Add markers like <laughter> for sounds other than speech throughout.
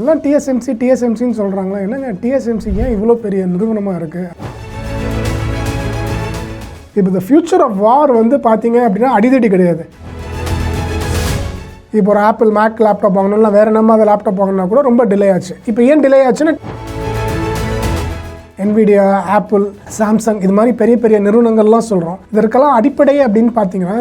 எல்லாம் டிஎஸ்எம்சி டிஎஸ்எம்சின்னு சொல்கிறாங்களா என்னங்க டிஎஸ்எம்சி ஏன் இவ்வளோ பெரிய நிறுவனமாக இருக்குது இப்போ இந்த ஃப்யூச்சர் ஆஃப் வார் வந்து பார்த்தீங்க அப்படின்னா அடிதடி கிடையாது. இப்போ ஒரு ஆப்பிள் மேக் லேப்டாப் வாங்கணும்னா வேறு நம்ம அதை லேப்டாப் வாங்கினா கூட ரொம்ப டிலே ஆச்சு. இப்போ ஏன் டிலே ஆச்சுன்னா என்விடியா ஆப்பிள் சாம்சங் இது மாதிரி பெரிய பெரிய நிறுவனங்கள்லாம் சொல்கிறோம் இதற்கெல்லாம் அடிப்படை அப்படின்னு பார்த்தீங்கன்னா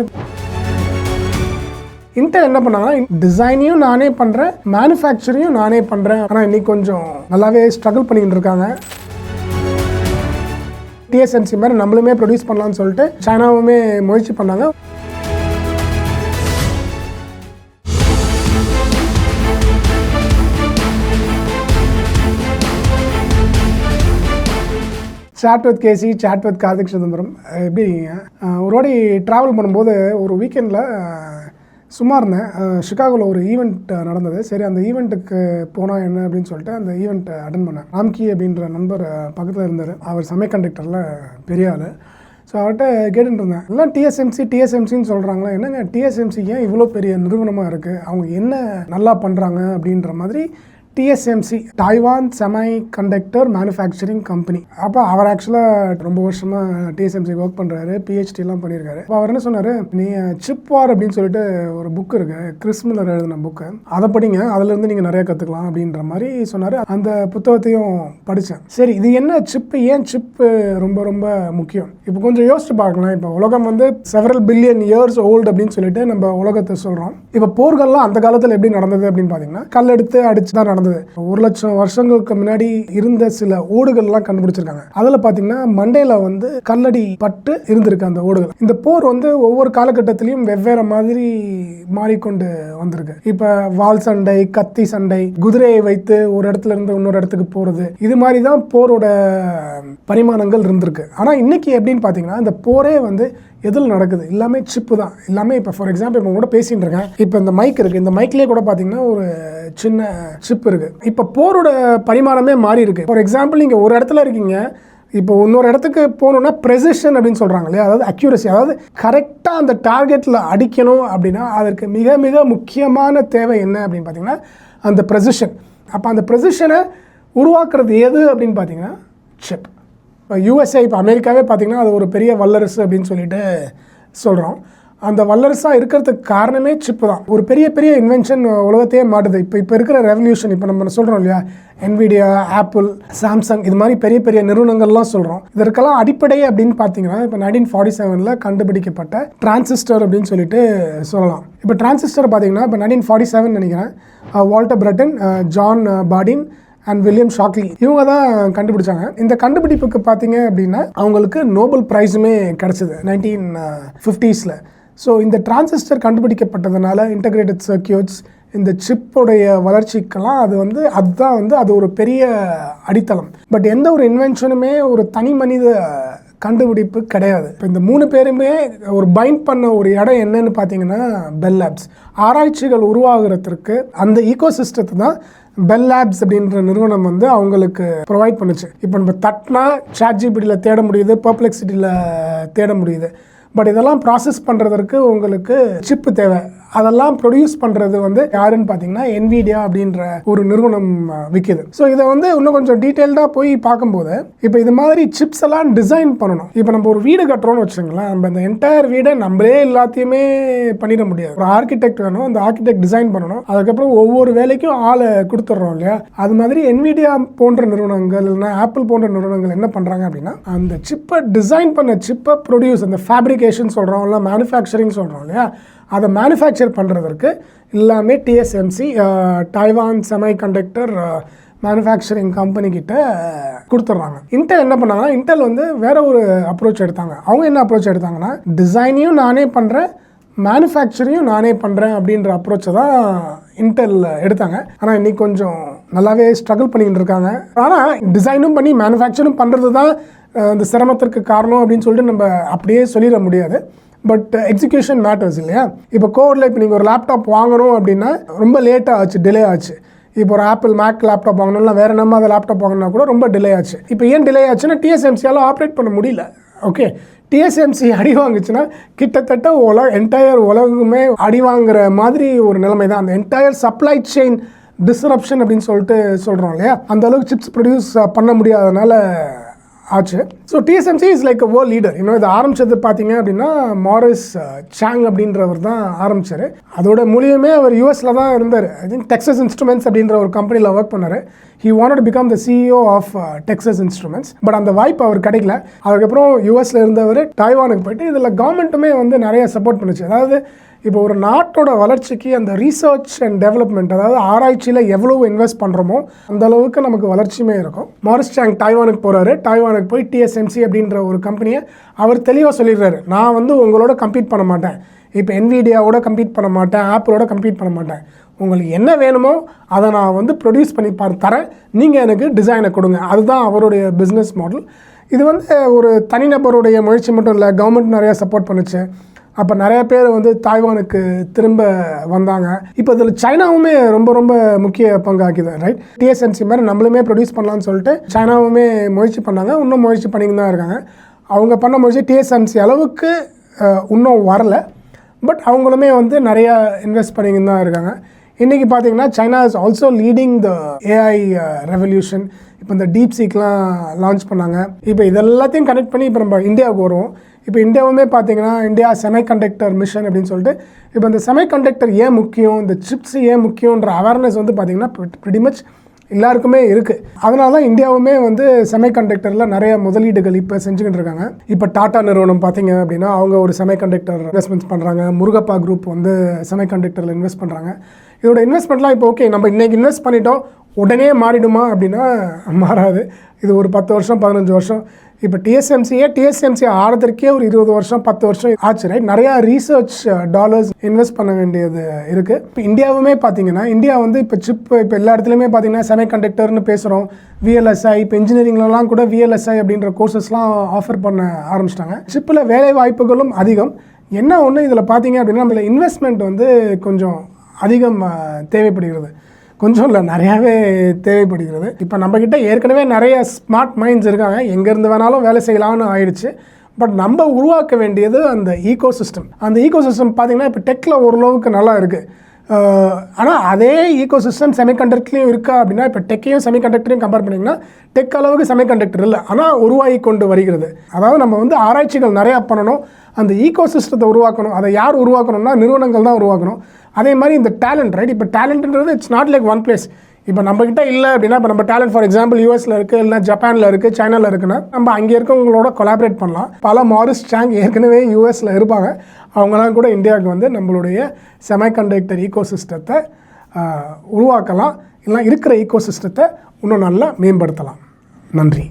இன்டெல் என்ன பண்ணாங்கன்னா டிசைனையும் நானே பண்ணுறேன் மேனுஃபேக்சரையும் நானே பண்ணுறேன் ஆனால் இன்னைக்கு கொஞ்சம் நல்லாவே ஸ்ட்ரகிள் பண்ணிக்கிட்டு இருக்காங்க. டிஎஸ்என்சி மாதிரி நம்மளுமே ப்ரொடியூஸ் பண்ணலாம்னு சொல்லிட்டு சைனாவுமே முயற்சி பண்ணாங்க. Chat with KC chat with Karthik Chidambaram எப்படி இருக்கீங்க ஒரு வாடி ட்ராவல் பண்ணும்போது ஒரு வீக்கெண்டில் சும்மா இருந்தேன். ஷிகாகோவில் ஒரு ஈவெண்ட் நடந்தது. சரி அந்த ஈவெண்ட்டுக்கு போனால் என்ன அப்படின்னு சொல்லிட்டு அந்த ஈவெண்ட்டை அட்டன் பண்ணேன். ராம்கி அப்படின்ற நண்பர் பக்கத்தில் இருந்தார். அவர் சமய கண்டக்டரில் பெரிய ஆள். ஸோ அவர்கிட்ட கேட்டுட்டு இருந்தேன். எல்லாம் டிஎஸ்எம்சி டிஎஸ்எம்சின்னு சொல்கிறாங்களா என்னங்க டிஎஸ்எம்சி ஏன் இவ்வளோ பெரிய நிறுவனமாக இருக்குது அவங்க என்ன நல்லா பண்ணுறாங்க அப்படின்ற மாதிரி TSMC Taiwan semiconductor manufacturing company அப்போ அவர் ஆக்சுவலாக ரொம்ப வருஷமாக டிஎஸ்எம்சி ஒர்க் பண்ணுறாரு பிஹெச்டிலாம் பண்ணியிருக்காரு அப்போ அவர் என்ன சொன்னார்? நீ சிப் வார் அப்படின்னு சொல்லிட்டு ஒரு புக் இருக்கு கிறிஸ் எழுதின புக்கு அதை படிங்க அதுலேருந்து நீங்கள் நிறைய கற்றுக்கலாம் அப்படின்ற மாதிரி சொன்னார். அந்த புத்தகத்தையும் படித்தேன் சரி இது என்ன சிப்பு ஏன் சிப்பு ரொம்ப ரொம்ப முக்கியம்? இப்போ கொஞ்சம் யோசிச்சு பார்க்கலாம். இப்போ உலகம் வந்து செவரல் பில்லியன் இயர்ஸ் ஓல்டு அப்படின்னு சொல்லிட்டு நம்ம உலகத்தை சொல்கிறோம் இப்போ போர்கள்லாம் அந்த காலத்தில் எப்படி நடந்தது அப்படின்னு பார்த்தீங்கன்னா கல் எடுத்து அடிச்சு தான் நடந்தது. ஒரு லட்சம் வருஷங்களுக்கு முன்னாடி இருந்த சில ஓடுகள்லாம் கண்டுபிடிச்சிருக்காங்க. அதில் பார்த்தீங்கன்னா மண்டையில் வந்து கல்லடி பட்டு இருந்திருக்கு அந்த ஓடுகள். இந்த போர் வந்து ஒவ்வொரு காலகட்டத்திலையும் வெவ்வேறு மாதிரி மாறிக்கொண்டு வந்திருக்கு. இப்போ வால் சண்டை கத்தி சண்டை குதிரையை வைத்து ஒரு இடத்துல இருந்து இன்னொரு இடத்துக்கு போகிறது இது மாதிரி தான் போரோட பரிமாணங்கள் இருந்திருக்கு. ஆனால் இன்னைக்கு எப்படின்னு பார்த்தீங்கன்னா இந்த போரே வந்து எதில் நடக்குது? எல்லாமே சிப்பு தான். எல்லாமே இப்போ ஃபார் எக்ஸாம்பிள் இப்போ கூட பேசிகிட்டு இருக்கேன். இப்போ இந்த மைக் இருக்குது இந்த மைக்லேயே கூட பார்த்தீங்கன்னா ஒரு சின்ன சிப் இருக்குது இப்போ போரோட பரிமாணமே மாறி இருக்கு. ஃபார் எக்ஸாம்பிள் நீங்கள் ஒரு இடத்துல இருக்கீங்க. இப்போ இன்னொரு இடத்துக்கு போகணுன்னா ப்ரெசிஷன் அப்படின்னு சொல்கிறாங்க இல்லையா? அதாவது அக்யூரசி அதாவது கரெக்டாக அந்த டார்கெட்டில் அடிக்கணும் அப்படின்னா அதற்கு மிக மிக முக்கியமான தேவை என்ன அப்படின்னு பார்த்தீங்கன்னா அந்த ப்ரெசிஷன் அப்போ அந்த ப்ரெசிஷனை உருவாக்குறது எது அப்படின்னு பார்த்தீங்கன்னா செப் இப்போ யூஎஸ்ஏ இப்போ அமெரிக்காவே பார்த்திங்கன்னா அது ஒரு பெரிய வல்லரசு அப்படின்னு சொல்லிட்டு சொல்கிறோம் அந்த வல்லரசாக இருக்கிறதுக்கு காரணமே சிப்பு தான். ஒரு பெரிய பெரிய இன்வென்ஷன் உலகத்தையே மாட்டுது. இப்போ இப்போ இருக்கிற ரெவல்யூஷன் இப்போ நம்ம சொல்கிறோம் இல்லையா? என்விடியா ஆப்பிள் சாம்சங் இது மாதிரி பெரிய பெரிய நிறுவனங்கள்லாம் சொல்கிறோம் இதற்கெல்லாம் அடிப்படை அப்படின்னு பார்த்தீங்கன்னா இப்போ நைன்டீன் ஃபார்ட்டி செவனில் கண்டுபிடிக்கப்பட்ட டிரான்சிஸ்டர் அப்படின்னு சொல்லிட்டு சொல்லலாம். இப்போ டிரான்சிஸ்டர் பார்த்தீங்கன்னா இப்போ நைன்டீன் ஃபார்ட்டி செவன் நினைக்கிறேன். Walter Brattain John Bardeen and William Shockley இவங்க தான் கண்டுபிடிச்சாங்க. இந்த கண்டுபிடிப்புக்கு பார்த்தீங்க அப்படின்னா அவங்களுக்கு நோபல் ப்ரைஸுமே கிடச்சிது நைன்டீன் ஃபிஃப்டீஸில் ஸோ இந்த டிரான்சிஸ்டர் கண்டுபிடிக்கப்பட்டதுனால இன்டகிரேட்டட் சர்க்கியூட்ஸ் இந்த சிப்போடைய வளர்ச்சிக்கெல்லாம் அது வந்து அதுதான் வந்து அது ஒரு பெரிய அடித்தளம். பட் எந்த ஒரு இன்வென்ஷனுமே ஒரு தனி மனித கண்டுபிடிப்பு கிடையாது. இப்போ இந்த மூணு பேருமே ஒரு பைண்ட் பண்ண ஒரு இடம் என்னன்னு பார்த்தீங்கன்னா பெல் லேப்ஸ் ஆராய்ச்சிகள் உருவாகிறதுக்கு அந்த ஈகோசிஸ்டத்தை தான் பெல் லேப்ஸ் அப்படின்ற நிறுவனம் வந்து அவங்களுக்கு ப்ரொவைட் பண்ணுச்சு. இப்போ நம்ம தட்னா சாட் ஜிபிடியில் தேட முடியுது பர்ப்ளெக்சிட்டியில் தேட முடியுது. பட் இதெல்லாம் ப்ராசஸ் பண்ணுறதற்கு உங்களுக்கு சிப்பு தேவை. அதெல்லாம் ப்ரொடியூஸ் பண்ணுறது வந்து யாருன்னு பார்த்தீங்கன்னா என்விடியா அப்படின்ற ஒரு நிறுவனம் விற்கிது ஸோ இதை வந்து இன்னும் கொஞ்சம் டீட்டெயில்டாக போய் பார்க்கும்போது இப்போ இது மாதிரி சிப்ஸ் எல்லாம் டிசைன் பண்ணணும். இப்போ நம்ம ஒரு வீடு கட்டுறோம்னு வச்சுக்கோங்களேன் நம்ம இந்த என்டையர் வீடை நம்மளே எல்லாத்தையுமே பண்ணிட முடியாது. ஒரு ஆர்கிடெக்ட் வேணும் அந்த ஆர்கிடெக்ட் டிசைன் பண்ணணும். அதுக்கப்புறம் ஒவ்வொரு வேலைக்கும் ஆளை கொடுத்துட்றோம் இல்லையா? அது மாதிரி என்விடியா போன்ற நிறுவனங்கள் இல்லைனா ஆப்பிள் போன்ற நிறுவனங்கள் என்ன பண்ணுறாங்க அப்படின்னா அந்த சிப்பை டிசைன் பண்ண சிப்பை ப்ரொடியூஸ் அந்த ஃபேப்ரிகேஷன் சொல்கிறோம் இல்லை மேனுஃபேக்சரிங் சொல்கிறோம் இல்லையா? அதை மேனுஃபேக்சர் பண்ணுறதற்கு எல்லாமே TSMC Taiwan semiconductor manufacturing company கிட்ட கொடுத்துட்றாங்க. இன்டெல் என்ன பண்ணாங்கன்னா இன்டெல் வந்து வேற ஒரு அப்ரோச் எடுத்தாங்க. அவங்க என்ன அப்ரோச் எடுத்தாங்கன்னா டிசைனையும் நானே பண்ணுறேன் மேனுஃபேக்சரையும் நானே பண்ணுறேன் அப்படின்ற அப்ரோச்சை தான் இன்டெல் எடுத்தாங்க. ஆனால் இன்னைக்கு கொஞ்சம் நல்லாவே ஸ்ட்ரகிள் பண்ணிக்கிட்டு இருக்காங்க. ஆனால் டிசைனும் பண்ணி மேனுஃபேக்சரும் பண்ணுறது தான் இந்த சிரமத்திற்கு காரணம் அப்படின்னு சொல்லிட்டு நம்ம அப்படியே சொல்லிட முடியாது. பட் எக்ஸிக்யூஷன் மேட்டர்ஸ் இல்லையா? இப்போ கோவிடில் இப்போ நீங்கள் ஒரு லேப்டாப் வாங்கணும் அப்படின்னா ரொம்ப லேட்டாக ஆச்சு டிலே ஆச்சு. இப்போ ஒரு ஆப்பிள் மேக் லேப்டாப் வாங்கணும்னா வேறு நம்ம அதை லேப்டாப் வாங்கினா கூட ரொம்ப டிலே ஆச்சு. இப்போ ஏன் டிலே ஆச்சுன்னா டிஎஸ்எம்சியால் ஆப்ரேட் பண்ண முடியல. ஓகே டிஎஸ்எம்சி <laughs> அடி வாங்குச்சுன்னா கிட்டத்தட்ட உல என்டையர் உலகமே அடி வாங்குற மாதிரி ஒரு நிலைமை தான். அந்த என்டையர் சப்ளை செயின் டிஸ்ரப்ஷன் அப்படின்னு சொல்லிட்டு சொல்கிறோம் இல்லையா? அந்த அளவுக்கு சிப்ஸ் ப்ரொடியூஸ் uh, பண்ண முடியாதனால ஆச்சு. So TSMC is like a world leader இன்னும் இது ஆரம்பிச்சது பார்த்தீங்க அப்படின்னா மாரிஸ் சாங் uh, அப்படின்றவர் தான் ஆரம்பிச்சார். அதோட மூலியமே அவர் யூஎஸில் தான் இருந்தார். ஐ திங்க் டெக்ஸஸ் இன்ஸ்ட்ருமெண்ட்ஸ் அப்படின்ற ஒரு கம்பெனியில் ஒர்க் பண்ணார். He wanted become the CEO of Texas Instruments but அந்த வாய்ப்பு அவர் கிடைக்கல. அதுக்கப்புறம் யூஎஸில் இருந்தவர் டைவானுக்கு போயிட்டு இதில் கவர்மெண்ட்டுமே வந்து நிறைய சப்போர்ட் பண்ணுச்சு. அதாவது இப்போ ஒரு நாட்டோட வளர்ச்சிக்கு அந்த ரீசர்ச் அண்ட் டெவலப்மெண்ட் அதாவது ஆராய்ச்சியில் எவ்வளவு இன்வெஸ்ட் பண்ணுறோமோ அந்த அளவுக்கு நமக்கு வளர்ச்சியுமே இருக்கும். மாரிஸ் சாங் டைவானுக்கு போகிறாரு டைவானுக்கு போய் டிஎஸ்எம்சி அப்படின்ற ஒரு கம்பெனியை அவர் தெளிவாக சொல்லிடுறாரு. நான் வந்து உங்களோட கம்பீட் பண்ண மாட்டேன். இப்போ என்விடியாவோட கம்பீட் பண்ண மாட்டேன். ஆப்பிளோட கம்பீட் பண்ண மாட்டேன். உங்களுக்கு என்ன வேணுமோ அதை நான் வந்து ப்ரொடியூஸ் பண்ணி பார் தரேன். நீங்கள் எனக்கு டிசைனை கொடுங்க. அதுதான் அவருடைய பிஸ்னஸ் மாடல் இது வந்து ஒரு தனிநபருடைய முயற்சி மட்டும் இல்லை கவர்மெண்ட் நிறையா சப்போர்ட் பண்ணுச்சு. அப்போ நிறைய பேர் வந்து தாய்வானுக்கு திரும்ப வந்தாங்க. இப்போ இதில் சைனாவுமே ரொம்ப ரொம்ப முக்கிய பங்காக்குது ரைட் டிஎஸ்என்சி மாதிரி நம்மளுமே ப்ரொடியூஸ் பண்ணலான்னு சொல்லிட்டு சைனாவுமே முயற்சி பண்ணாங்க. இன்னும் முயற்சி பண்ணிட்டு தான் இருக்காங்க. அவங்க பண்ண முயற்சி டிஎஸ்என்சி அளவுக்கு இன்னும் வரல. பட் அவங்களுமே வந்து நிறையா இன்வெஸ்ட் பண்ணிக்கின்னு தான் இருக்காங்க. இன்றைக்கி பார்த்தீங்கன்னா China is also leading the AI revolution இப்போ இந்த டீப் சீக்லாம் லான்ச் பண்ணாங்க. இப்போ இதெல்லாத்தையும் கனெக்ட் பண்ணி இப்போ நம்ம இந்தியாவுக்கு வருவோம். இப்போ இந்தியாவுமே பார்த்தீங்கன்னா இந்தியா செமிகண்டக்டர் மிஷன் அப்படின்னு சொல்லிட்டு இப்போ இந்த செமிகண்டக்டர் ஏன் முக்கியம்? இந்த சிப்ஸ் ஏன் முக்கியன்ற அவேர்னஸ் வந்து பார்த்தீங்கன்னா pretty மச் எல்லாருக்குமே இருக்குது அதனால தான் இந்தியாவுமே வந்து செமிகண்டக்டரில் நிறைய முதலீடுகள் இப்போ செஞ்சுக்கிட்டு இருக்காங்க. இப்போ டாடா நிறுவனம் பார்த்தீங்க அப்படின்னா அவங்க ஒரு செமிகண்டக்டர் இன்வெஸ்ட்மெண்ட்ஸ் பண்ணுறாங்க முருகப்பா குரூப் வந்து செமிகண்டக்டரில் இன்வெஸ்ட் பண்ணுறாங்க இதோட இன்வெஸ்ட்மெண்ட்லாம் இப்போ ஓகே நம்ம இன்றைக்கி இன்வெஸ்ட் பண்ணிட்டோம் உடனே மாறிடுமா அப்படின்னா மாறாது. இது ஒரு பத்து வருஷம் பதினஞ்சு வருஷம். இப்போ டிஎஸ்எம்சியே டிஎஸ்எம்சி ஆறதற்கே ஒரு இருபது வருஷம் பத்து வருஷம் ஆச்சு ரைட் நிறையா ரீசர்ச் டாலர்ஸ் இன்வெஸ்ட் பண்ண வேண்டியது இருக்குது இப்போ இந்தியாவுமே பார்த்தீங்கன்னா இந்தியா வந்து இப்போ சிப் இப்போ எல்லா இடத்துலையுமே பார்த்தீங்கன்னா செமி கண்டக்டர்னு பேசுகிறோம் விஎல்எஸ்ஐ இப்போ இன்ஜினியரிங்லலாம் கூட விஎல்எஸ்ஐ அப்படின்ற கோர்சஸ்லாம் ஆஃபர் பண்ண ஆரம்பிச்சிட்டாங்க. சிப்பில் வேலை வாய்ப்புகளும் அதிகம். என்ன ஒன்று இதில் பார்த்தீங்க அப்படின்னா நம்மள இன்வெஸ்ட்மெண்ட் வந்து கொஞ்சம் அதிகம் தேவைப்படுகிறது. கொஞ்சம் இல்லை நிறையாவே தேவைப்படுகிறது. இப்போ நம்மக்கிட்ட ஏற்கனவே நிறைய ஸ்மார்ட் மைண்ட்ஸ் இருக்காங்க. எங்கேருந்து வேணாலும் வேலை செய்யலாம்னு ஆயிடுச்சு. பட் நம்ம உருவாக்க வேண்டியது அந்த ஈகோ சிஸ்டம் அந்த ஈகோ சிஸ்டம் பார்த்திங்கன்னா இப்போ டெக்கில் ஓரளவுக்கு நல்லா இருக்குது ஆனால் அதே ஈகோ சிஸ்டம் செமிகண்டக்டர்லையும் இருக்கா அப்படின்னா இப்போ டெக்கையும் செமிகண்டக்டரையும் கம்பேர் பண்ணிங்கன்னா டெக் அளவுக்கு செமிகண்டக்டர் இல்லை. ஆனால் உருவாகி கொண்டு வருகிறது. அதாவது நம்ம வந்து ஆராய்ச்சிகள் நிறையா பண்ணணும். அந்த ஈகோ சிஸ்டத்தை உருவாக்கணும். அதை யார் உருவாக்கணும்னா நிறுவனங்கள் தான் உருவாக்கணும். அதே மாதிரி இந்த டேலண்ட் ரைட் இப்போ டேலண்ட்ன்றது it's not like one place இப்போ நம்மக்கிட்ட இல்லை அப்படின்னா இப்போ நம்ம டேலண்ட் ஃபார் எக்ஸாம்பிள் யூஎஸில் இருக்குது இல்லை ஜப்பானில் இருக்குது சைனாவில் இருக்குன்னா நம்ம அங்கே இருக்கவங்களோட கொலாபரேட் பண்ணலாம். பல மாரிஸ் சாங் ஏற்கனவே யூஎஸில் இருப்பாங்க. அவங்களாம் கூட இந்தியாவுக்கு வந்து நம்மளுடைய செமிகண்டக்டர் ஈகோ சிஸ்டத்தை உருவாக்கலாம். இல்லைனா இருக்கிற ஈகோ சிஸ்டத்தை இன்னும் நல்லா மேம்படுத்தலாம். நன்றி.